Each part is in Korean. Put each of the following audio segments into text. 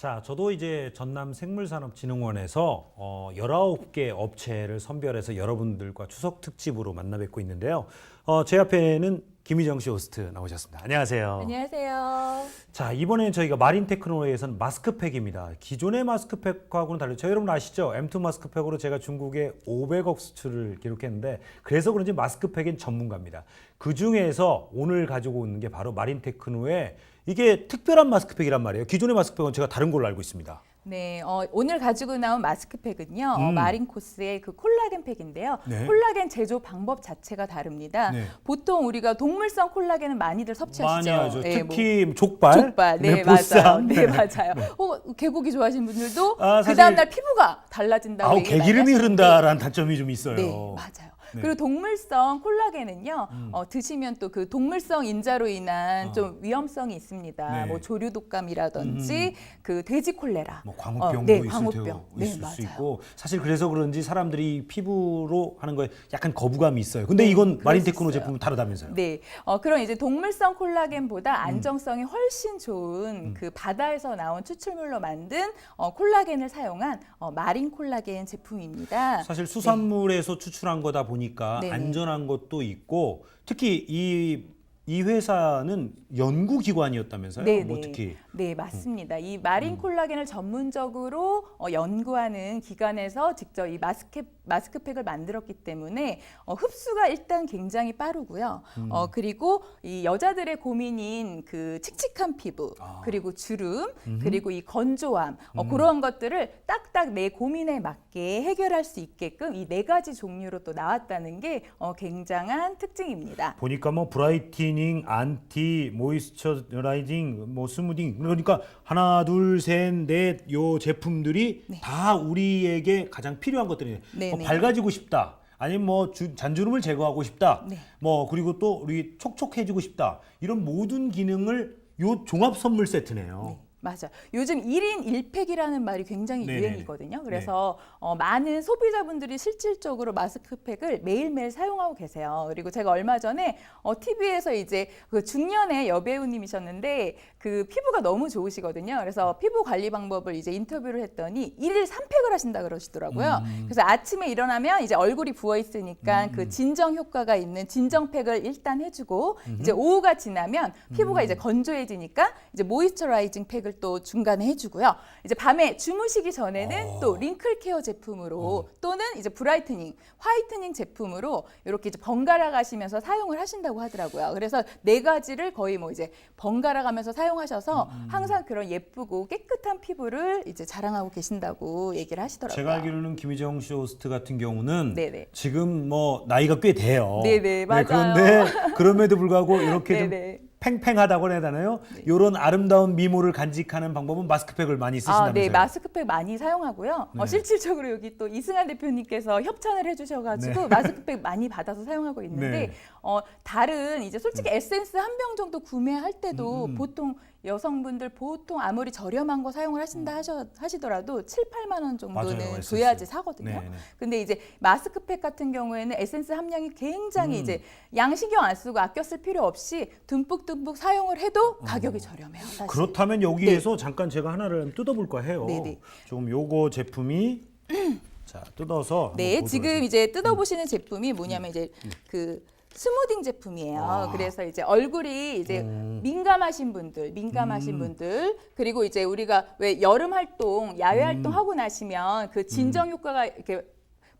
자, 저도 이제 전남 생물산업진흥원에서 어, 19개 업체를 선별해서 여러분들과 추석 특집으로 만나 뵙고 있는데요. 어, 제 앞에는 김희정 씨 호스트 나오셨습니다. 안녕하세요. 안녕하세요. 자, 이번에 저희가 마린 테크노에서는 마스크팩입니다. 기존의 마스크팩하고는 달라요. 저 여러분 아시죠? M2 마스크팩으로 제가 중국에 500억 수출을 기록했는데 그래서 그런지 마스크팩엔 전문가입니다. 그 중에서 오늘 가지고 오는 게 바로 마린 테크노의 이게 특별한 마스크팩이란 말이에요. 기존의 마스크팩은 제가 다른 걸로 알고 있습니다. 네, 어, 오늘 가지고 나온 마스크팩은요, 어, 음. 마린코스의 그 콜라겐 팩인데요. 네. 콜라겐 제조 방법 자체가 다릅니다. 네. 보통 우리가 동물성 콜라겐은 많이들 섭취하시죠. 많이 하죠. 네, 뭐 특히 족발, 족발, 네, 맞아요. 보쌈. 네, 맞아요. 어, 개고기 좋아하시는 분들도 아, 그 사실- 다음 날 피부가 달라진다고 아우 많이 개기름이 흐른다라는 단점이 좀 있어요. 네, 맞아요. 네. 음. 그리고 동물성 콜라겐은요, 어, 드시면 또 그 동물성 인자로 인한 어. 좀 위험성이 있습니다. 네. 음. 뭐 조류 독감이라든지 그 돼지 콜레라. 뭐 광우병도 네, 있을, 광우병. 테고, 네, 있을 수 맞아요. 있고 사실 그래서 그런지 사람들이 피부로 하는 거에 약간 거부감이 있어요. 근데 네, 이건 마린 수 테크노. 제품은 다르다면서요. 네, 어, 그런 이제 동물성 음. 콜라겐보다 안정성이 훨씬 좋은 그 바다에서 나온 추출물로 만든 어, 콜라겐을 사용한 어, 마린 콜라겐 제품입니다. 사실 수산물에서 추출한 거다 보니 까 네네. 안전한 것도 있고 특히 이, 이 회사는 연구기관이었다면서요? 네네. 뭐 특히 네, 맞습니다. 이 마린 음. 콜라겐을 전문적으로 어, 연구하는 기관에서 직접 이 마스크 마스크팩을 만들었기 때문에 어, 흡수가 일단 굉장히 빠르고요. 음. 어, 그리고 이 여자들의 고민인 그 칙칙한 피부, 아. 그리고 주름. 그리고 이 건조함 어, 음. 그런 것들을 딱딱 내 고민에 맞게 해결할 수 있게끔 이 네 가지 종류로 또 나왔다는 게 어, 굉장한 특징입니다. 보니까 뭐 브라이 트닝, 안티, 모이스처라이징, 뭐 스무딩 그러니까 하나 둘 셋 넷 요 제품들이 다 우리에게 가장 필요한 것들이에요. 네, 뭐 네. 밝아지고 싶다. 아니면 뭐 주- 잔주름을 제거하고 싶다. 네. 뭐 그리고 또 우리 촉촉해지고 싶다. 이런 모든 기능을 요 종합 선물 세트네요. 맞아. 요즘 1인 1팩이라는 말이 굉장히 네네네. 유행이거든요. 그래서 어, 많은 소비자분들이 실질적으로 마스크팩을 매일매일 사용하고 계세요. 그리고 제가 얼마 전에 어, TV에서 이제 그 중년의 여배우님이셨는데 그 피부가 너무 좋으시거든요. 그래서 피부 관리 방법을 이제 인터뷰를 했더니 1일 3팩을 하신다 그러시더라고요. 음. 그래서 아침에 일어나면 이제 얼굴이 부어 있으니까 그 진정 효과가 있는 진정팩을 일단 해주고 이제 오후가 지나면 피부가 음. 이제 건조해지니까 이제 모이스처라이징 팩을 또 중간에 해주고요. 이제 밤에 주무시기 전에는 어. 또 링클 케어 제품으로 또는 이제 브라이트닝, 화이트닝 제품으로 이렇게 이제 번갈아 가시면서 사용을 하신다고 하더라고요. 그래서 네 가지를 거의 뭐 이제 번갈아 가면서 사용하셔서 음. 항상 그런 예쁘고 깨끗한 피부를 이제 자랑하고 계신다고 얘기를 하시더라고요. 제가 알기로는 김희정 씨 호스트 같은 경우는 네네. 지금 뭐 나이가 꽤 돼요. 네네, 맞아요. 그런데 그럼에도 불구하고 이렇게 좀 네네. 팽팽하다고 해야 되나요? 이런 아름다운 미모를 간직하는 방법은 마스크팩을 많이 쓰신다면서요? 아, 네, 마스크팩 많이 사용하고요. 네. 어, 실질적으로 여기 또 이승환 대표님께서 협찬을 해주셔가지고 마스크팩 많이 받아서 사용하고 있는데 네. 어, 다른 이제 솔직히 에센스 한 병 정도 구매할 때도 음. 보통 여성분들 보통 아무리 저렴한 거 사용을 하신다 하셔, 하시더라도 7, 8만 원 맞아요, 정도는 에센스. 줘야지 사거든요. 네, 네. 근데 이제 마스크팩 같은 경우에는 에센스 함량이 굉장히 음. 이제 양신경 안 쓰고 아껴 쓸 필요 없이 듬뿍듬뿍 사용을 해도 가격이 저렴해요. 사실. 어. 그렇다면 여기에서 잠깐 제가 하나를 뜯어볼까 해요. 네네. 좀 요거 제품이 자 뜯어서 네, 지금 이제 뜯어보시는 제품이 뭐냐면 이제 그 스무딩 제품이에요. 아. 그래서 이제 얼굴이 이제 음. 민감하신 분들, 민감하신 음. 분들, 그리고 이제 우리가 왜 여름 활동, 야외 음. 활동 하고 나시면 그 진정 효과가 이렇게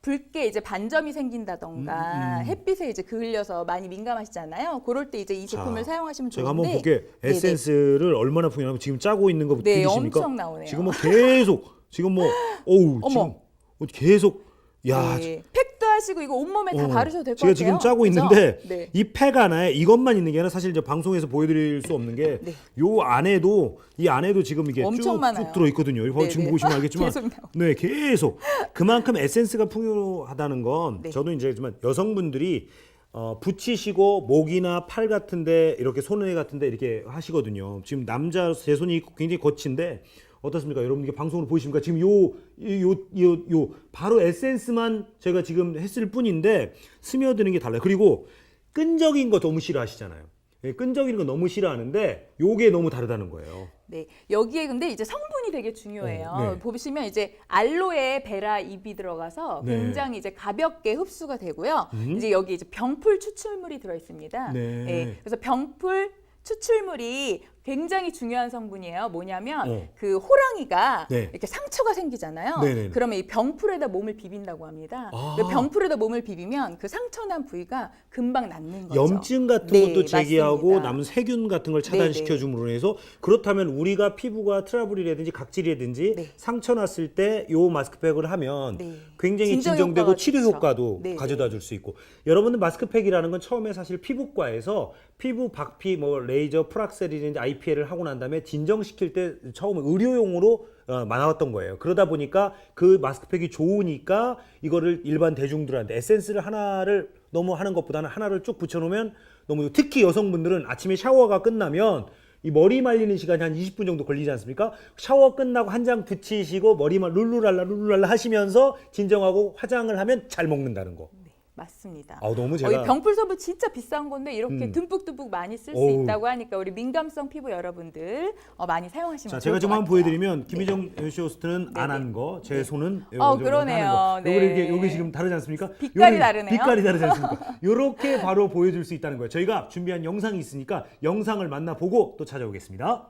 붉게 이제 반점이 생긴다던가 음, 음. 햇빛에 이제 그을려서 많이 민감하시잖아요. 그럴 때 이제 이 제품을 자, 사용하시면 제가 좋은데 한번 볼게 네네. 에센스를 얼마나 풍요하면 지금 짜고 있는 거 네, 들리십니까? 엄청 나오네요. 지금 뭐 계속 지금 뭐 어우 어머. 지금 뭐 계속 야 네, 팩도 하시고 이거 온몸에 다 어, 바르셔도 될 것 제가 같아요. 지금 짜고 그죠? 있는데 네. 이팩 안에 이것만 있는 게 아니라 사실 이제 방송에서 보여드릴 수 없는 게 요 네. 안에도 이 안에도 지금 이게 엄청 쭉, 많아요. 쭉 들어 있거든요. 이거 네, 지금 네. 보시면 알겠지만 계속. 네 계속 그만큼 에센스가 풍요하다는 건 네. 저도 이제 알지만 여성분들이 어, 붙이시고 목이나 팔 같은데 이렇게 손에 같은데 이렇게 하시거든요. 지금 남자 제 손이 굉장히 거친데 어떻습니까? 여러분께 방송으로 보이십니까? 지금 요, 요, 요, 요, 바로 에센스만 제가 지금 했을 뿐인데 스며드는 게 달라요. 그리고 끈적인 거 너무 싫어하시잖아요. 예, 끈적이는 거 너무 싫어하는데 요게 너무 다르다는 거예요. 네, 여기에 근데 이제 성분이 되게 중요해요. 어, 네. 보시면 이제 알로에 베라 잎이 들어가서 네. 굉장히 이제 가볍게 흡수가 되고요. 음. 이제 여기 이제 병풀 추출물이 들어 있습니다. 네. 그래서 병풀 추출물이 굉장히 중요한 성분이에요. 뭐냐면 어. 그 호랑이가 네. 이렇게 상처가 생기잖아요. 네네네. 그러면 이 병풀에다 몸을 비빈다고 합니다. 아. 그 병풀에다 몸을 비비면 그 상처난 부위가 금방 낫는 거죠. 염증 같은 네, 것도 제기하고 맞습니다. 남은 세균 같은 걸 차단시켜 줌으로 해서 그렇다면 우리가 피부가 트러블이라든지 각질이라든지 네. 상처 났을 때 요 마스크팩을 하면 네. 굉장히 진정 진정되고 치료. 효과도 네, 가져다 줄 수 있고 여러분들 마스크팩이라는 건 처음에 사실 피부과에서 피부 박피 뭐 레이저 프락셀이든지 IPL을 하고 난 다음에 진정시킬 때 처음에 의료용으로 어, 나왔던 거예요. 그러다 보니까 그 마스크팩이 좋으니까 이거를 일반 대중들한테 에센스를 하나를 너무 하는 것보다는 하나를 쭉 붙여놓으면 너무 특히 여성분들은 아침에 샤워가 끝나면 이 머리 말리는 시간이 한 20분 정도 걸리지 않습니까? 샤워 끝나고 한 장 붙이시고 머리만 룰루랄라 룰루랄라 하시면서 진정하고 화장을 하면 잘 먹는다는 거. 네, 맞습니다. 아 너무 어, 제가 이 병풀 소부 진짜 비싼 건데 이렇게 음. 듬뿍듬뿍 많이 쓸 수 어우. 있다고 하니까 우리 민감성 피부 여러분들 어, 많이 사용하시면 자 좋을 제가 것 지금 한번 같아요. 보여드리면 김희정 쇼호스트는 네, 안 네. 한 거, 제 네. 손은 어, 요거 그러네요. 하는 거. 요거 네. 이렇게 여기 지금 다르지 않습니까? 빛깔이 요런 다르네요. 빛깔이 다르지 않습니까? 이렇게 바로 보여줄 수 있다는 거예요. 저희가 준비한 영상이 있으니까 영상을 만나보고 또 찾아오겠습니다.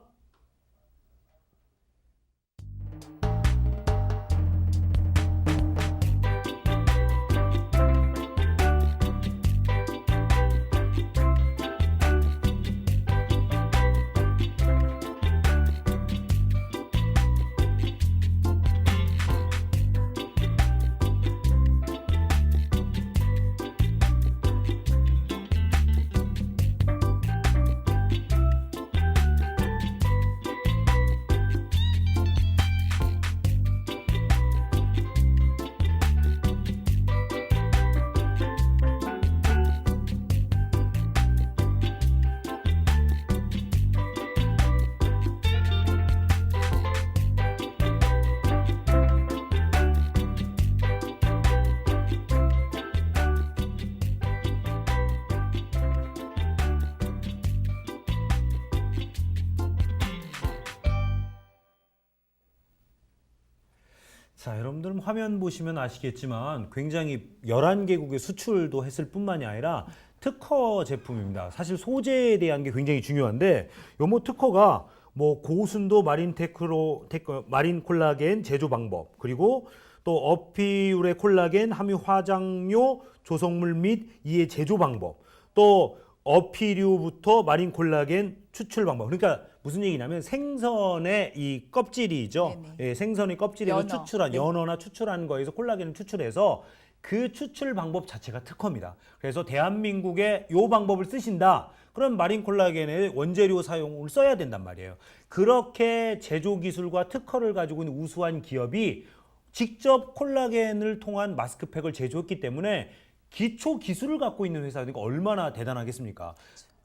자, 여러분들 화면 보시면 아시겠지만 굉장히 11개국에 수출도 했을 뿐만이 아니라 특허 제품입니다. 사실 소재에 대한 게 굉장히 중요한데 요모 특허가 뭐 고순도 마린 테크로 테크, 마린 콜라겐 제조 방법 그리고 또 어피울의 콜라겐 함유 화장료 조성물 및 이의 제조 방법 또 어피류부터 마린 콜라겐 추출 방법. 그러니까 무슨 얘기냐면 생선의 이 껍질이죠. 예, 생선의 껍질에서 연어. 추출한 네. 연어나 추출한 거에서 콜라겐을 추출해서 그 추출 방법 자체가 특허입니다. 그래서 대한민국에 요 방법을 쓰신다. 그럼 마린 콜라겐의 원재료 사용을 써야 된단 말이에요. 그렇게 제조 기술과 특허를 가지고 있는 우수한 기업이 직접 콜라겐을 통한 마스크팩을 제조했기 때문에 기초 기술을 갖고 있는 회사니까 얼마나 대단하겠습니까?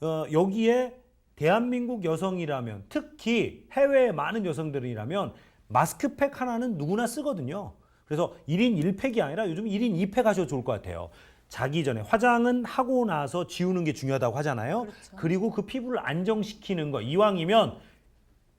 어, 여기에 대한민국 여성이라면 특히 해외의 많은 여성들이라면 마스크팩 하나는 누구나 쓰거든요. 그래서 1인 1팩이 아니라 요즘 1인 2팩 하셔도 좋을 것 같아요. 자기 전에 화장은 하고 나서 지우는 게 중요하다고 하잖아요. 그렇죠. 그리고 그 피부를 안정시키는 거 이왕이면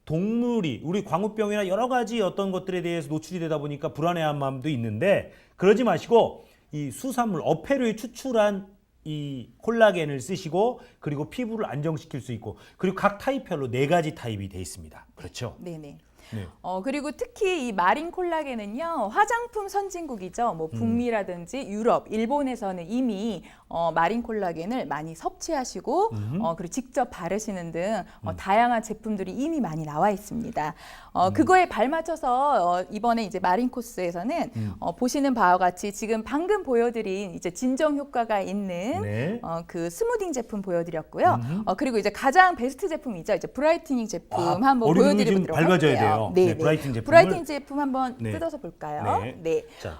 동물이 우리 광우병이나 여러 가지 어떤 것들에 대해서 노출이 되다 보니까 불안해한 마음도 있는데 그러지 마시고 이 수산물 어패류에 추출한 이 콜라겐을 쓰시고 그리고 피부를 안정시킬 수 있고 그리고 각 타입별로 네 가지 타입이 돼 있습니다. 그렇죠? 네네. 네. 어, 그리고 특히 이 마린 콜라겐은요, 화장품 선진국이죠. 뭐 음. 북미라든지 유럽, 일본에서는 이미 어, 마린 콜라겐을 많이 섭취하시고, 음. 어, 그리고 직접 바르시는 등 어, 다양한 제품들이 이미 많이 나와 있습니다. 어, 그거에 발맞춰서 어, 이번에 이제 마린 코스에서는 음. 어, 보시는 바와 같이 지금 방금 보여드린 이제 진정 효과가 있는 네. 어, 그 스무딩 제품 보여드렸고요. 음. 어, 그리고 이제 가장 베스트 제품이죠. 이제 브라이트닝 제품 아, 한번 보여드리도록 지금 밝아져야 돼요. 네, 브라이트닝 제품을. 브라이트닝 제품 한번 네. 뜯어서 볼까요? 네. 네. 자,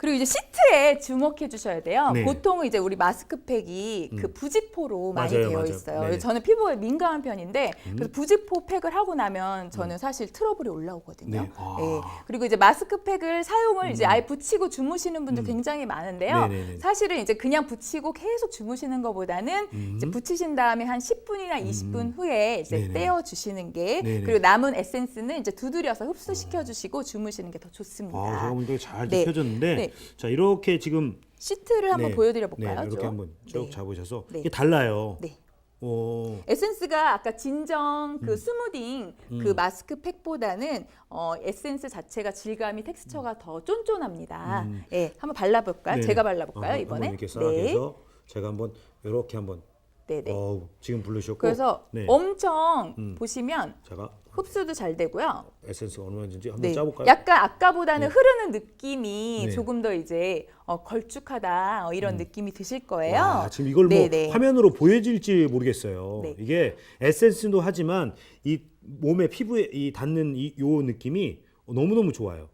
그리고 이제 시트에 주목해 주셔야 돼요. 네. 보통은 이제 우리 마스크팩이 그 부직포로 많이 맞아요, 되어 맞아요. 있어요. 네네. 음. 저는 피부에 민감한 편인데 그래서 부직포 팩을 하고 나면 저는 사실 트러블이 올라오거든요. 네. 아. 예. 그리고 이제 마스크팩을 사용을 이제 아예 붙이고 주무시는 분들 굉장히 많은데요. 음. 네네네. 사실은 이제 그냥 붙이고 계속 주무시는 것보다는 이제 붙이신 다음에 한 10분이나 20분 후에 이제 음. 네네. 떼어 주시는 게 네네. 그리고 남은 에센스는 이제 두드려서 흡수시켜 주시고 주무시는 게 더 좋습니다. 아, 이거 잘 네. 펴졌는데 네. 자 이렇게 지금 시트를 한번 네. 보여드려 볼까요? 네, 이렇게 좀? 한번 쭉 네. 잡으셔서 네. 이게 달라요. 네. 오. 에센스가 아까 진정 음. 그 스무딩 그 마스크 팩보다는 어, 에센스 자체가 질감이 텍스처가 더 쫀쫀합니다. 예, 한번 발라볼까요? 음. 네네. 제가 발라볼까요 어, 이번에? 한번 이렇게 싹 네, 해서 제가 한번 이렇게 한번 네, 네. 어우, 지금 부르셨고 그래서 네. 엄청 음. 보시면 제가 흡수도 잘 되고요. 에센스가 얼마인지 한번 네. 짜볼까요? 약간 아까보다는 네. 흐르는 느낌이 네. 조금 더 이제 어, 걸쭉하다 어, 이런 느낌이 드실 거예요. 와, 지금 이걸 뭐 네네. 화면으로 보여질지 모르겠어요. 네. 이게 에센스도 하지만 이 몸에 피부에 이 닿는 이 요 느낌이 너무 너무 좋아요.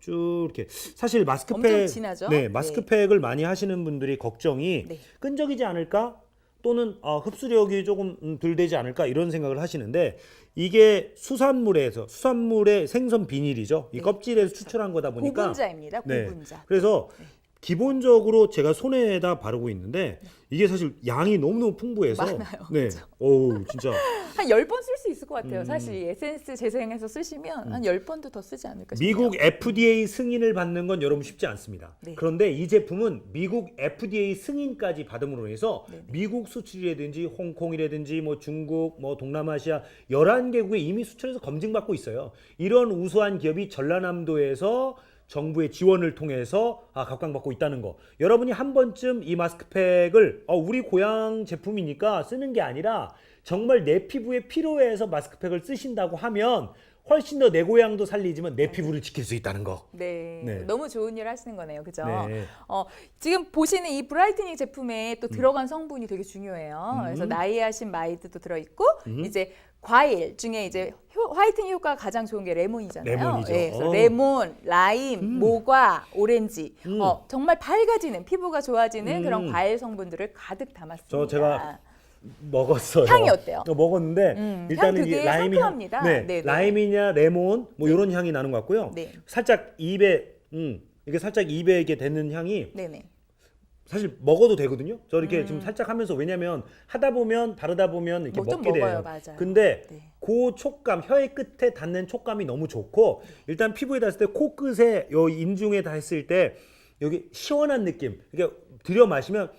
쭉 이렇게 사실 마스크팩? 네, 네. 마스크팩을 많이 하시는 분들이 걱정이 네. 끈적이지 않을까 또는 어, 흡수력이 조금 음, 덜 되지 않을까 이런 생각을 하시는데 이게 수산물에서 수산물의 생선 비닐이죠. 이 네. 껍질에서 추출한 거다 보니까 고분자입니다. 네. 고분자. 그래서 기본적으로 제가 손에다 바르고 있는데 이게 사실 양이 너무너무 풍부해서 많아요. 네. 어우, 진짜 한열번쓸 수 있을 것 같아요. 음. 사실 이 에센스 재생해서 쓰시면 한열 번도 더 쓰지 않을까 싶네요. 미국 FDA 승인을 받는 건 여러분 쉽지 않습니다. 네. 그런데 이 제품은 미국 FDA 승인까지 받음으로 해서 네네. 미국 수출이라든지 홍콩이라든지 뭐 중국, 뭐 동남아시아 11개국에 이미 수출해서 검증받고 있어요. 이런 우수한 기업이 전라남도에서 정부의 지원을 통해서 아, 각광받고 있다는 거. 여러분이 한 번쯤 이 마스크팩을 어, 우리 고향 제품이니까 쓰는 게 아니라 정말 내 피부에 필요해서 마스크팩을 쓰신다고 하면 훨씬 더 내 고향도 살리지만 내 피부를 지킬 수 있다는 거. 네. 네. 너무 좋은 일 하시는 거네요. 그죠? 네. 어, 지금 보시는 이 브라이트닝 제품에 또 들어간 성분이 되게 중요해요. 음. 그래서 나이아신 마이드도 들어 있고 이제 과일 중에 이제 효, 화이트닝 효과가 가장 좋은 게 레몬이잖아요. 레몬이죠. 예, 그래서 어. 레몬, 라임, 모과, 오렌지. 음. 어, 정말 밝아지는 피부가 좋아지는 음. 그런 과일 성분들을 가득 담았습니다. 저 제가 먹었어요. 향이 어때요? 어, 먹었는데 음, 일단은 되게 라임이 상큼합니다. 향, 네, 네네. 라임이냐 레몬 뭐 이런 향이 나는 것 같고요. 네. 살짝 입에 음 이게 살짝 입에 이게 되는 향이 네네. 사실 먹어도 되거든요. 저 이렇게 지금 살짝 하면서 왜냐면 하다 보면 바르다 보면 이렇게 음. 뭐좀 먹게 먹어요, 돼요. 맞아요. 근데 네. 그 촉감 혀의 끝에 닿는 촉감이 너무 좋고 일단 피부에 닿았을 때 코끝에 요 인중에 닿았을 때 여기 시원한 느낌. 이게 들여 마시면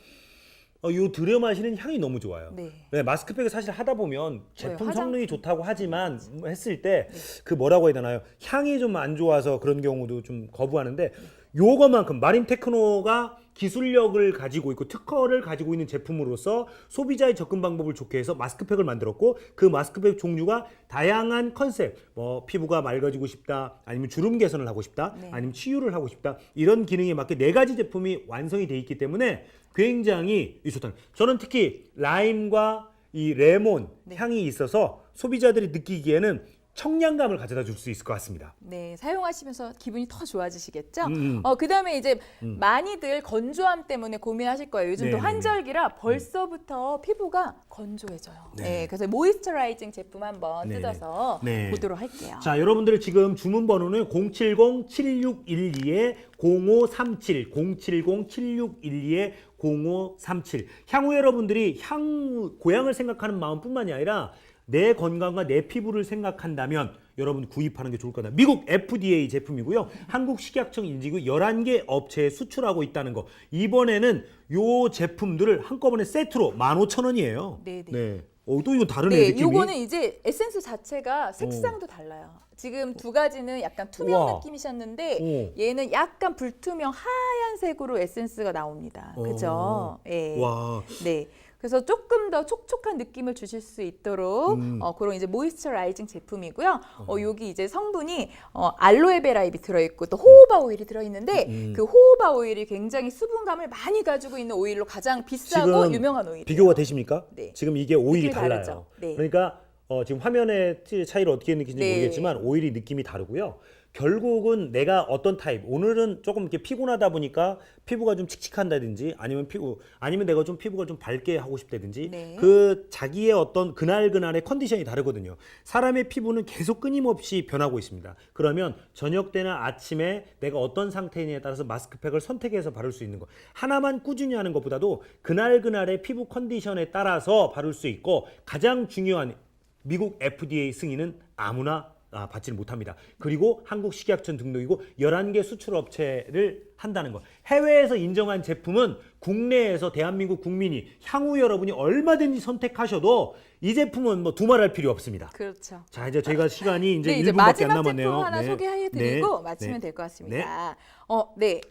어, 요 들여 마시는 향이 너무 좋아요. 네. 네, 마스크팩을 사실 하다 보면 제품 화장- 성능이 좋다고 하지만 했을 때 그 뭐라고 해야 되나요? 향이 좀 안 좋아서 그런 경우도 좀 거부하는데 요거만큼 마린 테크노가 기술력을 가지고 있고 특허를 가지고 있는 제품으로서 소비자의 접근 방법을 좋게 해서 마스크팩을 만들었고 그 마스크팩 종류가 다양한 컨셉 뭐 피부가 맑아지고 싶다 아니면 주름 개선을 하고 싶다 네. 아니면 치유를 하고 싶다 이런 기능에 맞게 네 가지 제품이 완성이 돼 있기 때문에 굉장히 이 좋다. 저는 특히 라임과 이 레몬 네. 향이 있어서 소비자들이 느끼기에는 청량감을 가져다 줄 수 있을 것 같습니다. 네, 사용하시면서 기분이 더 좋아지시겠죠? 음, 음. 어, 그다음에 이제 많이들 건조함 때문에 고민하실 거예요. 요즘 또 네네네. 환절기라 벌써부터 피부가 건조해져요. 네. 네. 그래서 모이스처라이징 제품 한번 네네. 뜯어서 네. 보도록 할게요. 자, 여러분들 지금 주문 번호는 070-7612에 0537, 070-7612에 0537. 향후 여러분들이 향 고향을 생각하는 마음뿐만이 아니라 내 건강과 내 피부를 생각한다면 여러분 구입하는 게 좋을 거다. 미국 FDA 제품이고요. 한국 식약청 인증이 11개 업체에 수출하고 있다는 거. 이번에는 요 제품들을 한꺼번에 세트로 15,000원이에요. 네네. 네. 어, 또 이거 다르네, 네, 느낌이. 요거는 이제 에센스 자체가 색상도 달라요. 지금 두 가지는 약간 투명 우와. 느낌이셨는데 오. 얘는 약간 불투명 하얀색으로 에센스가 나옵니다. 그죠? 예. 와. 네. 그래서 조금 더 촉촉한 느낌을 주실 수 있도록 음. 어, 그런 이제 모이스처라이징 제품이고요. 어, 여기 이제 성분이 어, 알로에베라 잎이 들어있고 또 호호바 오일이 들어있는데 음. 그 호호바 오일이 굉장히 수분감을 많이 가지고 있는 오일로 가장 비싸고 지금 유명한 오일. 비교가 되십니까? 네. 지금 이게 오일이 느낌이 달라요. 다르죠? 네. 그러니까 어, 지금 화면의 티- 차이를 어떻게 느끼는지 네. 모르겠지만 오일이 느낌이 다르고요. 결국은 내가 어떤 타입 오늘은 조금 이렇게 피곤하다 보니까 피부가 좀 칙칙한다든지 아니면 피부 아니면 내가 좀 피부가 좀 밝게 하고 싶다든지 네. 그 자기의 어떤 그날 그날의 컨디션이 다르거든요. 사람의 피부는 계속 끊임없이 변하고 있습니다. 그러면 저녁 때나 아침에 내가 어떤 상태냐에 따라서 마스크팩을 선택해서 바를 수 있는 거 하나만 꾸준히 하는 것보다도 그날 그날의 피부 컨디션에 따라서 바를 수 있고 가장 중요한 미국 FDA 승인은 아무나 아, 받지를 못합니다. 그리고 한국 식약청 등록이고 11개 수출 업체를 한다는 거. 해외에서 인정한 제품은 국내에서 대한민국 국민이 향후 여러분이 얼마든지 선택하셔도 이 제품은 뭐 두말할 필요 없습니다. 그렇죠. 자, 이제 저희가 시간이 이제 네, 이제 1분밖에 안 마지막 남았네요. 제품 하나 네. 소개해 드리고 네. 마치면 네. 될것 같습니다. 어, 네.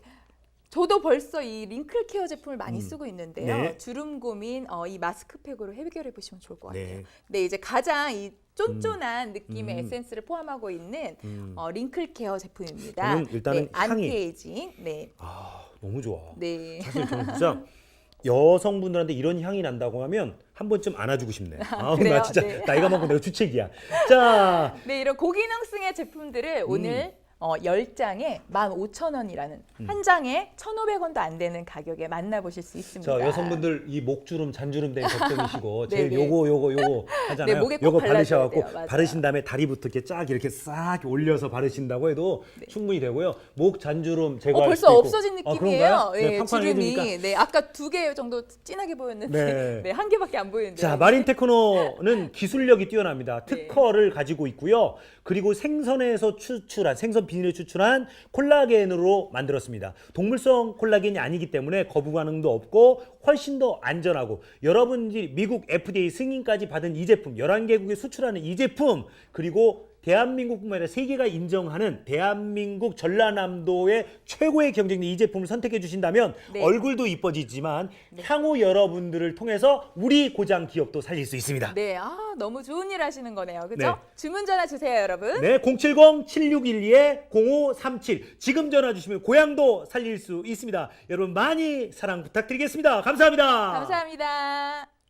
저도 벌써 이 링클 케어 제품을 많이 쓰고 있는데요. 네. 주름 고민 어, 이 마스크팩으로 해결해 보시면 좋을 것 같아요. 네. 네, 이제 가장 이 쫀쫀한 느낌의 음. 에센스를 포함하고 있는 음. 어, 링클 케어 제품입니다. 저는 일단은 네, 향이- 안티에이징. 네. 아, 너무 좋아. 네. 사실 저는 진짜 여성분들한테 이런 향이 난다고 하면 한 번쯤 안아주고 싶네. 아, 그래요? 나 진짜 네. 나이가 많고 내가 주책이야. 자, 네, 이런 고기능성의 제품들을 음. 오늘 어, 10장에 15,000원이라는 음. 한 장에 1,500원도 안 되는 가격에 만나보실 수 있습니다. 자 여성분들 이 목주름 잔주름 때문에 걱정이시고 제일 네, 네. 요거 요거 요거 하잖아요. 네, 목에 꼭 요거 바르셔 갖고 돼요. 맞아요. 바르신 다음에 다리부터 이렇게 쫙 이렇게 싹 올려서 바르신다고 해도 충분히 되고요. 목 잔주름 어, 제거할 벌써 수도 있고. 없어진 아, 느낌이에요. 예, 네, 팡팡 주름이. 네, 아까 두 개 정도 진하게 보였는데 네. 네. 한 개밖에 안 보이는데. 자, 마린 테크노는 기술력이 뛰어납니다. 네. 특허를 가지고 있고요. 그리고 생선에서 추출한 생선 비닐을 추출한 콜라겐으로 만들었습니다. 동물성 콜라겐이 아니기 때문에 거부 반응도 없고 훨씬 더 안전하고 여러분들이 미국 FDA 승인까지 받은 이 제품 11개국에 수출하는 이 제품 그리고 대한민국뿐만 아니라 세계가 인정하는 대한민국 전라남도의 최고의 경쟁력 이 제품을 선택해 주신다면 네. 얼굴도 이뻐지지만 향후 여러분들을 통해서 우리 고장 기업도 살릴 수 있습니다. 네, 아 너무 좋은 일 하시는 거네요, 그죠? 네. 주문 전화 주세요, 여러분. 네, 070-7612-0537 지금 전화 주시면 고향도 살릴 수 있습니다. 여러분 많이 사랑 부탁드리겠습니다. 감사합니다. 감사합니다.